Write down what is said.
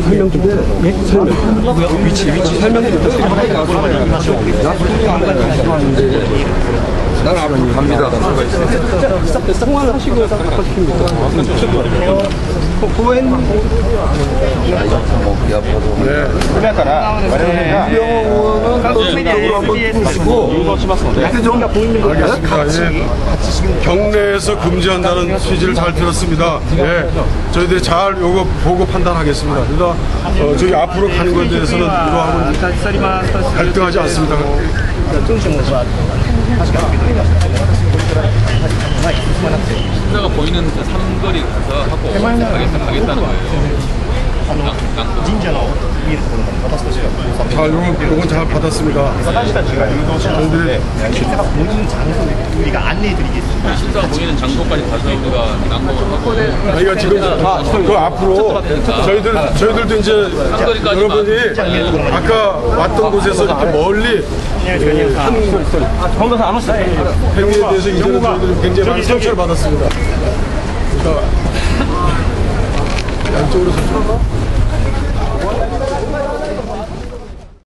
설명 좀 예? 설명. 위치, 위치 설명 좀 부탁드립니다. 난 앞으로 갑니다. 상황을 하시고 바꿔주십니다. 보엔 병원은 또 전략으 로 한번 보시고 이렇게 좀 알겠습니다. 예. 경내에서 금지한다는 취지를 잘 들었습니다. 예. 저희들이 잘 요거 보고 판단하겠습니다. 그러니까 어, 저희 앞으로 가는 것에 대해서는 이거하고는 갈등하지 않습니다. 신사가 보이는 그 삼거리 가서 하고 가겠다, 가겠다는 거예요. 자, 요건, 요건 잘 받았습니다. 저희들이 우리가 안내해드리겠습니다. 신사가 보이는 장소까지 가서 우리가 하고 저희가 지금 그 앞으로 저희들 저희들도 이제 여러분이 아까 왔던 곳에서 이렇게 멀리 예, 한 행위에 대해서 이제는 저희들이 굉장히 많은 상처를 받았습니다. 그러니까 양쪽으로 서서